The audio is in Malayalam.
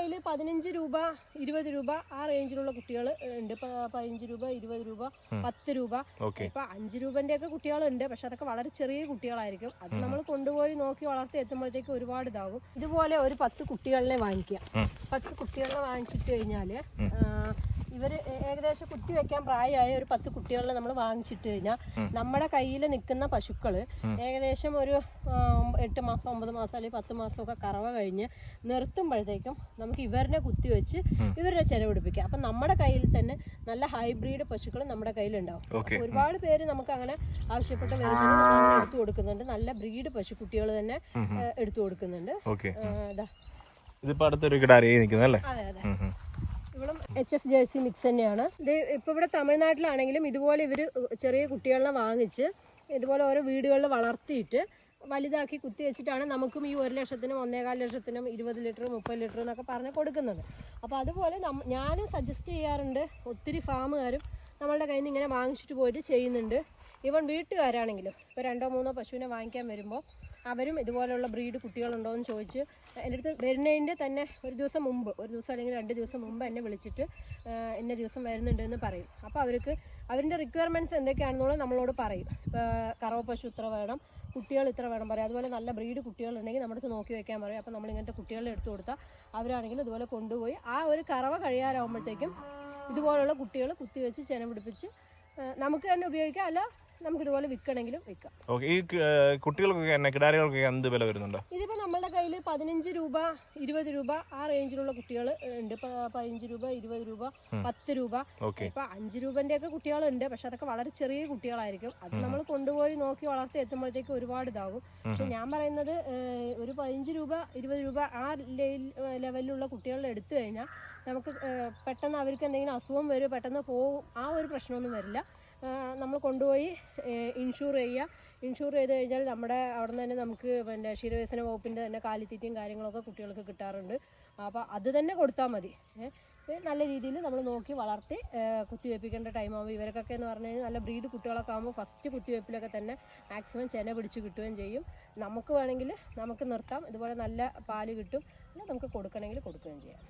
കയ്യിൽ പതിനഞ്ച് രൂപ ഇരുപത് രൂപ ആ റേഞ്ചിലുള്ള കുട്ടികൾ ഉണ്ട്. പതിനഞ്ച് രൂപ ഇരുപത് രൂപ പത്ത് രൂപ. ഇപ്പൊ അഞ്ച് രൂപന്റെ ഒക്കെ കുട്ടികളുണ്ട്. പക്ഷെ അതൊക്കെ വളരെ ചെറിയ കുട്ടികളായിരിക്കും. അത് നമ്മൾ കൊണ്ടുപോയി നോക്കി വളർത്തി എത്തുമ്പോഴത്തേക്ക് ഒരുപാട് ഇതാകും. ഇതുപോലെ ഒരു പത്ത് കുട്ടികളെ വാങ്ങിക്കുക. പത്ത് കുട്ടികളെ വാങ്ങിച്ചിട്ട് കഴിഞ്ഞാൽ ഇവർ ഏകദേശം കുത്തി വെക്കാൻ പ്രായമായ ഒരു പത്ത് കുട്ടികളെ നമ്മൾ വാങ്ങിച്ചിട്ട് കഴിഞ്ഞാൽ നമ്മുടെ കയ്യിൽ നിൽക്കുന്ന പശുക്കൾ ഏകദേശം ഒരു എട്ട് മാസം ഒമ്പത് മാസം അല്ലെങ്കിൽ പത്ത് മാസമൊക്കെ കറവ കഴിഞ്ഞ് നിർത്തുമ്പോഴത്തേക്കും നമുക്ക് ഇവരിനെ കുത്തിവെച്ച് ഇവരുടെ ചെലവെടുപ്പിക്കാം അപ്പം നമ്മുടെ കയ്യിൽ തന്നെ നല്ല ഹൈബ്രിഡ് പശുക്കൾ നമ്മുടെ കയ്യിലുണ്ടാവും. ഒരുപാട് പേര് നമുക്ക് അങ്ങനെ ആവശ്യപ്പെട്ട് വരുന്നുണ്ട് നമ്മൾ എടുത്തു കൊടുക്കുന്നുണ്ട്. നല്ല ബ്രീഡ് പശുക്കുട്ടികൾ തന്നെ എടുത്തു കൊടുക്കുന്നുണ്ട്. ഇതിപ്പോ അടുത്തൊരു കിടാരി നിൽക്കുന്നത് അല്ലേ അതെ അതെ ഉം, ഉം. ഇവളും എച്ച് എഫ് ജേഴ്സി മിക്സ് തന്നെയാണ്. ഇത് ഇപ്പോൾ ഇവിടെ തമിഴ്നാട്ടിലാണെങ്കിലും ഇതുപോലെ ഇവർ ചെറിയ കുട്ടികളെ വാങ്ങിച്ച് ഇതുപോലെ ഓരോ വീടുകളിൽ വളർത്തിയിട്ട് വലുതാക്കി കുത്തി വെച്ചിട്ടാണ് നമുക്കും ഈ ഒരു ലക്ഷത്തിനും ഒന്നേകാൽ ലക്ഷത്തിനും ഇരുപത് ലിറ്റർ മുപ്പത് ലിറ്റർ എന്നൊക്കെ പറഞ്ഞ് കൊടുക്കുന്നത്. അപ്പോൾ അതുപോലെ ഞാനും സജസ്റ്റ് ചെയ്യാറുണ്ട് ഒത്തിരി ഫാമുകാരും നമ്മളുടെ കയ്യിൽ നിന്ന് ഇങ്ങനെ വാങ്ങിച്ചിട്ട് പോയിട്ട് ചെയ്യുന്നുണ്ട്. ഈവൻ വീട്ടുകാരാണെങ്കിലും ഇപ്പോൾ രണ്ടോ മൂന്നോ പശുവിനെ വാങ്ങിക്കാൻ വരുമ്പോൾ അവരും ഇതുപോലെയുള്ള ബ്രീഡ് കുട്ടികളുണ്ടോ എന്ന് ചോദിച്ച് എന്റെ അടുത്ത് വരുന്നതിന്റെ തന്നെ ഒരു ദിവസം മുമ്പ് ഒരു ദിവസം അല്ലെങ്കിൽ രണ്ട് ദിവസം മുമ്പ് എന്നെ വിളിച്ചിട്ട് ഇന്ന ദിവസം വരുന്നുണ്ട് എന്ന് പറയും. അപ്പോൾ അവർക്ക് അവരുടെ റിക്വയർമെന്റ്സ് എന്തൊക്കെയാണെന്നുള്ളത് നമ്മളോട് പറയും. കറവ പശു ഇത്ര വേണം കുട്ടികൾ ഇത്ര വേണം പറയും. അതുപോലെ നല്ല ബ്രീഡ് കുട്ടികളുണ്ടെങ്കിൽ നമ്മുടെ അടുത്ത് നോക്കി വെക്കാൻ പറയും. അപ്പോൾ നമ്മളിങ്ങനത്തെ കുട്ടികളെ എടുത്തു കൊടുത്താൽ അവരാണെങ്കിലും ഇതുപോലെ കൊണ്ടുപോയി ആ ഒരു കറവ കഴിയാറാകുമ്പോഴത്തേക്കും ഇതുപോലുള്ള കുട്ടികൾ കുത്തിവെച്ച് ചെന പിടിപ്പിച്ച് നമുക്ക് തന്നെ ഉപയോഗിക്കാം. അല്ല നമുക്ക് ഇതുപോലെ വിൽക്കണമെങ്കിലും വിൽക്കാം. ഓക്കെ ഈ കുട്ടികൾക്കൊക്കെ തന്നെ കിടാരികൾക്കൊക്കെ എന്ത് വില വരുന്നുണ്ടോ? ഇതിപ്പോൾ നമ്മുടെ കയ്യിൽ പതിനഞ്ച് രൂപ ഇരുപത് രൂപ ആ റേഞ്ചിലുള്ള കുട്ടികൾ ഉണ്ട്. പതിനഞ്ച് രൂപ ഇരുപത് രൂപ പത്ത് രൂപ. ഓക്കെ. ഇപ്പൊ അഞ്ച് രൂപന്റെ ഒക്കെ കുട്ടികളുണ്ട്. പക്ഷെ അതൊക്കെ വളരെ ചെറിയ കുട്ടികളായിരിക്കും. അത് നമ്മൾ കൊണ്ടുപോയി നോക്കി വളർത്തി എത്തുമ്പോഴത്തേക്ക് ഒരുപാട് ഇതാകും. പക്ഷെ ഞാൻ പറയുന്നത് ഒരു പതിനഞ്ച് രൂപ ഇരുപത് രൂപ ആ ലെവലിലുള്ള കുട്ടികളെ എടുത്തു കഴിഞ്ഞാൽ നമുക്ക് പെട്ടെന്ന് അവർക്ക് എന്തെങ്കിലും അസുഖം വരും പെട്ടെന്ന് പോകും ആ ഒരു പ്രശ്നമൊന്നും വരില്ല. നമ്മൾ കൊണ്ടുപോയി ഇൻഷൂർ ചെയ്യുക. ഇൻഷൂർ ചെയ്ത് കഴിഞ്ഞാൽ നമ്മുടെ അവിടെ നിന്ന് തന്നെ നമുക്ക് പിന്നെ ക്ഷീരവികസന വകുപ്പിന്റെ തന്നെ കാലിത്തീറ്റയും കാര്യങ്ങളൊക്കെ കുട്ടികൾക്ക് കിട്ടാറുണ്ട്. അപ്പോൾ അത് തന്നെ കൊടുത്താൽ മതി. നല്ല രീതിയിൽ നമ്മൾ നോക്കി വളർത്തി കുത്തിവയ്പ്പിക്കേണ്ട ടൈമാകുമ്പോൾ ഇവർക്കൊക്കെ എന്ന് പറഞ്ഞു കഴിഞ്ഞാൽ നല്ല ബ്രീഡ് കുട്ടികളൊക്കെ ആകുമ്പോൾ ഫസ്റ്റ് കുത്തിവയ്പ്പിലൊക്കെ തന്നെ മാക്സിമം ചെന പിടിച്ച് കിട്ടുകയും ചെയ്യും. നമുക്ക് വേണമെങ്കിൽ നമുക്ക് നിർത്താം. ഇതുപോലെ നല്ല പാൽ കിട്ടും. പിന്നെ നമുക്ക് കൊടുക്കണമെങ്കിൽ കൊടുക്കുകയും ചെയ്യാം.